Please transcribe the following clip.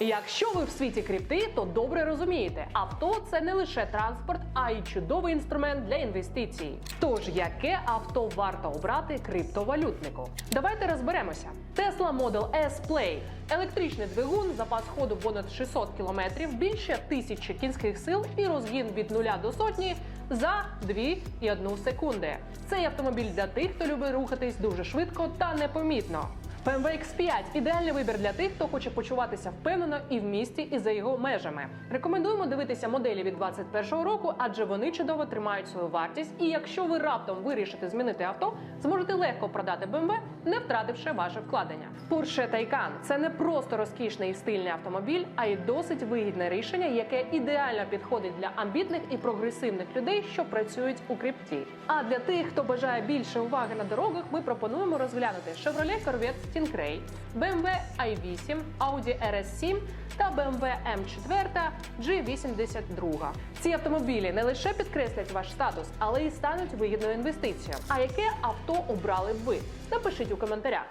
Якщо ви в світі крипти, то добре розумієте, авто це не лише транспорт, а й чудовий інструмент для інвестицій. Тож, яке авто варто обрати криптовалютнику? Давайте розберемося. Tesla Model S Play – електричний двигун, запас ходу понад 600 км, більше тисячі кінських сил і розгін від 0 до сотні за 2,1 секунди. Цей автомобіль для тих, хто любить рухатись дуже швидко та непомітно. BMW X5 – ідеальний вибір для тих, хто хоче почуватися впевнено і в місті, і за його межами. Рекомендуємо дивитися моделі від 2021 року, адже вони чудово тримають свою вартість. І якщо ви раптом вирішите змінити авто, зможете легко продати BMW, не втративши ваше вкладення. Porsche Taycan – це не просто розкішний і стильний автомобіль, а й досить вигідне рішення, яке ідеально підходить для амбітних і прогресивних людей, що працюють у крипті. А для тих, хто бажає більше уваги на дорогах, ми пропонуємо розглянути Chevrolet Corvette Stingray, BMW i8, Audi RS7 та BMW M4 G82. Ці автомобілі не лише підкреслять ваш статус, але й стануть вигідною інвестицією. А яке авто обрали б ви? Напишіть у коментарях.